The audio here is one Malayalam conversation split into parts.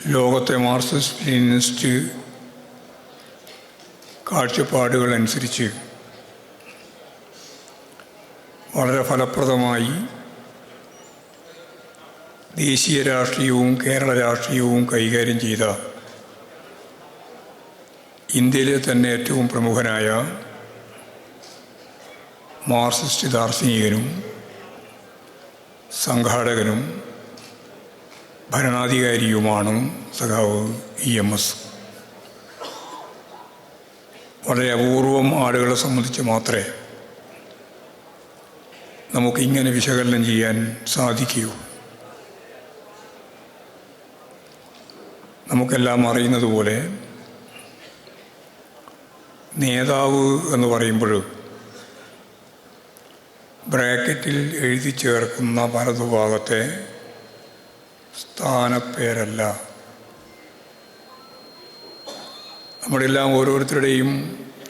ലോകത്തെ മാർക്സിസ്റ്റ് ലെനിനിസ്റ്റ് കാഴ്ചപ്പാടുകൾ അനുസരിച്ച് വളരെ ഫലപ്രദമായി ദേശീയ രാഷ്ട്രീയവും കേരള രാഷ്ട്രീയവും കൈകാര്യം ചെയ്ത ഇന്ത്യയിലെ തന്നെ ഏറ്റവും പ്രമുഖനായ മാർക്സിസ്റ്റ് ദാർശനികനും സംഘാടകനും ഭരണാധികാരിയുമാണ് സഖാവ് ഇ എം എസ്. വളരെ അപൂർവം ആളുകളെ സംബന്ധിച്ച് മാത്രമേ നമുക്കിങ്ങനെ വിശകലനം ചെയ്യാൻ സാധിക്കൂ. നമുക്കെല്ലാം അറിയുന്നത് പോലെ നേതാവ് എന്ന് പറയുമ്പോൾ ബ്രാക്കറ്റിൽ എഴുതി ചേർക്കുന്ന വലതുഭാഗത്തെ സ്ഥാനപ്പേരല്ല. നമ്മളെല്ലാം ഓരോരുത്തരുടെയും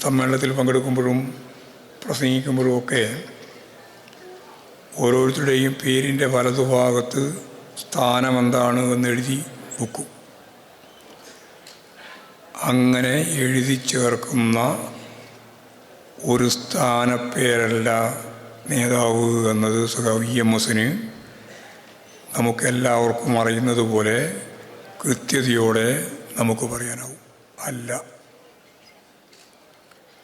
സമ്മേളനത്തിൽ പങ്കെടുക്കുമ്പോഴും പ്രസംഗിക്കുമ്പോഴും ഒക്കെ ഓരോരുത്തരുടെയും പേരിന്റെ വലതുഭാഗത്ത് സ്ഥാനമെന്താണ് എന്ന് എഴുതി വെക്കും. അങ്ങനെ എഴുതി ചേർക്കുന്ന ഒരു സ്ഥാനപ്പേരല്ല നേതാവ് എന്നത് സഖാവ് ഇ എം എസിന് നമുക്കെല്ലാവർക്കും അറിയുന്നത് പോലെ കൃത്യതയോടെ നമുക്ക് പറയാനാവും. അല്ല.